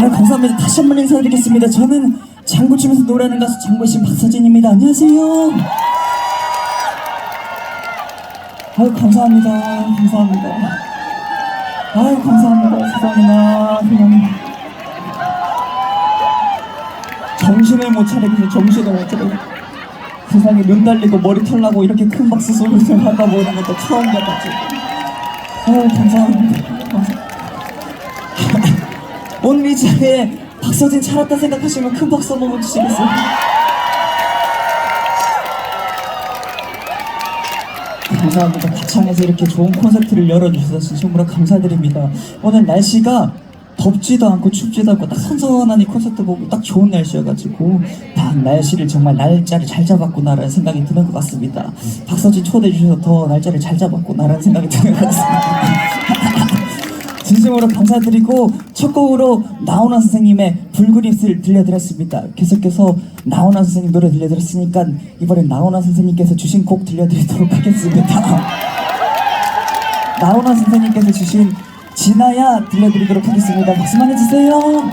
아, 감사합니다. 다시 한 번 인사드리겠습니다. 저는 장구 치면서 노래하는 가수 장구신 박서진입니다. 안녕하세요. 아유, 감사합니다. 감사합니다. 아유, 감사합니다. 세상에나, 세상에. 정신을 못 차리겠어요. 정신을 못 차리고. 세상에 눈 달리고 머리 털나고 이렇게 큰 박수 소리를 하다 보는 것도 처음 봐가지고. 아유, 감사합니다. 감사합니다. 오늘 이 자리에 박서진 찾았다 생각하시면 큰 박수 한번 주시겠어요? 감사합니다. 가창에서 이렇게 좋은 콘서트를 열어주셔서 진심으로 감사드립니다. 오늘 날씨가 덥지도 않고 춥지도 않고 딱 선선한 이 콘서트 보고 딱 좋은 날씨여가지고 딱 날씨를 정말 날짜를 잘 잡았구나라는 생각이 드는 것 같습니다. 박서진 초대해 주셔서 더 날짜를 잘 잡았구나라는 생각이 드는 것 같습니다. 진심으로 감사드리고 첫 곡으로 나훈아 선생님의 붉은잎을 들려드렸습니다. 계속해서 나훈아 선생님 노래 들려드렸으니까 이번엔 나훈아 선생님께서 주신 곡 들려드리도록 하겠습니다. 나훈아 선생님께서 주신 진아야 들려드리도록 하겠습니다. 박수만 해주세요.